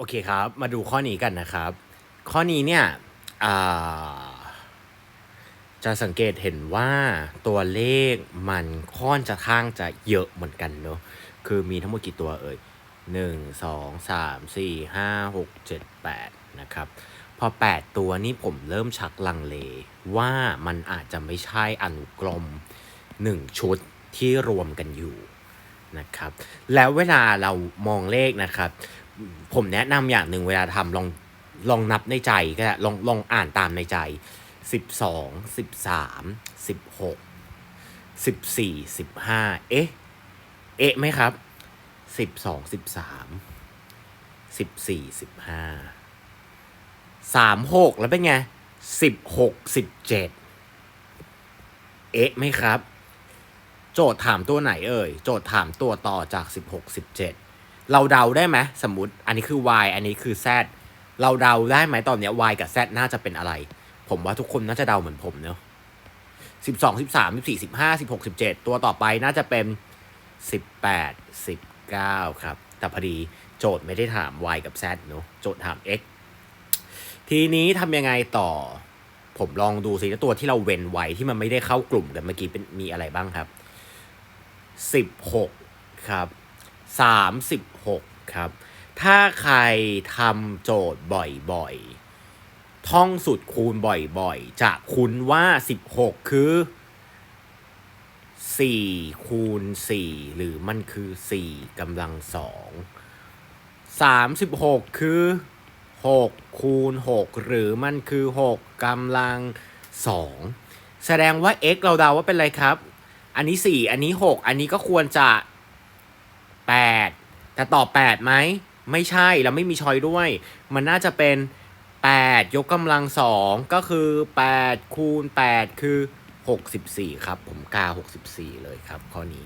โอเคครับ มาดูข้อนี้กันนะครับ ข้อนี้เนี่ยจะสังเกตเห็นว่าตัวเลขมันค่อนจะข้างจะเยอะเหมือนกันเนอะคือมีทั้งหมดกี่ตัวเอ่ยหนึ่งสองสามสี่ห้าหกเจ็ดแปดนะครับ พอ8ตัวนี่ผมเริ่มชักลังเล ว่ามันอาจจะไม่ใช่อนุกรม1ชุดที่รวมกันอยู่นะครับ แล้วเวลาเรามองเลขนะครับ ผมแนะนำอย่างหนึ่งเวลาทำลองลองนับในใจก็ได้ลองลองอ่านตามในใจ12 13 16 14 15เอ๊ะ เอ๊ะไหมครับ12 13 14 15สามหกแล้วเป็นไงสิบหกสิบเจ็ดเอ๊ะไหมครับ โจทย์ถามตัวไหนเอ่ย โจทย์ถามตัวต่อจากสิบหกสิบเจ็ด เราเดาได้ไหมสมมติอันนี้คือ y อันนี้คือ z เราเดาได้ไหมตอนเนี้ย y กับ z น่าจะเป็นอะไร ผมว่าทุกคนน่าจะเดาเหมือนผมเนอะสิบสองสิบสามสิบสี่สิบห้าสิบหกสิบเจ็ดตัวต่อไปน่าจะเป็นสิบแปดสิบเก้าครับ แต่พอดีโจทย์ไม่ได้ถาม y กับ z เนอะโจทย์ถาม x ทีนี้ทำยังไงต่อ ผมลองดูสิตัวที่เราเว้นไว้ที่มันไม่ได้เข้ากลุ่มกันเมื่อกี้เป็นมีอะไรบ้างครับสิบหกครับ สามสิบหกครับ ถ้าใครทำโจทย์บ่อยๆ ท่องสูตรคูณบ่อยๆ จะคุ้นว่าสิบหกคือสี่คูณสี่หรือมันคือสี่กำลังสองสามสิบหกคือ 6 คูณ 6 หรือมันคือ 6กำลัง2แสดงว่า x เราเดาว่าเป็นอะไรครับ อันนี้ 4 อันนี้ 6 อันนี้ก็ควรจะ 8 แต่ตอบ8ไหมไม่ใช่เราไม่มีชอยด้วย มันน่าจะเป็น 8 ยกกำลังสองก็คือ8คูณ8คือ 64 ครับ ผมกา 64 เลยครับข้อนี้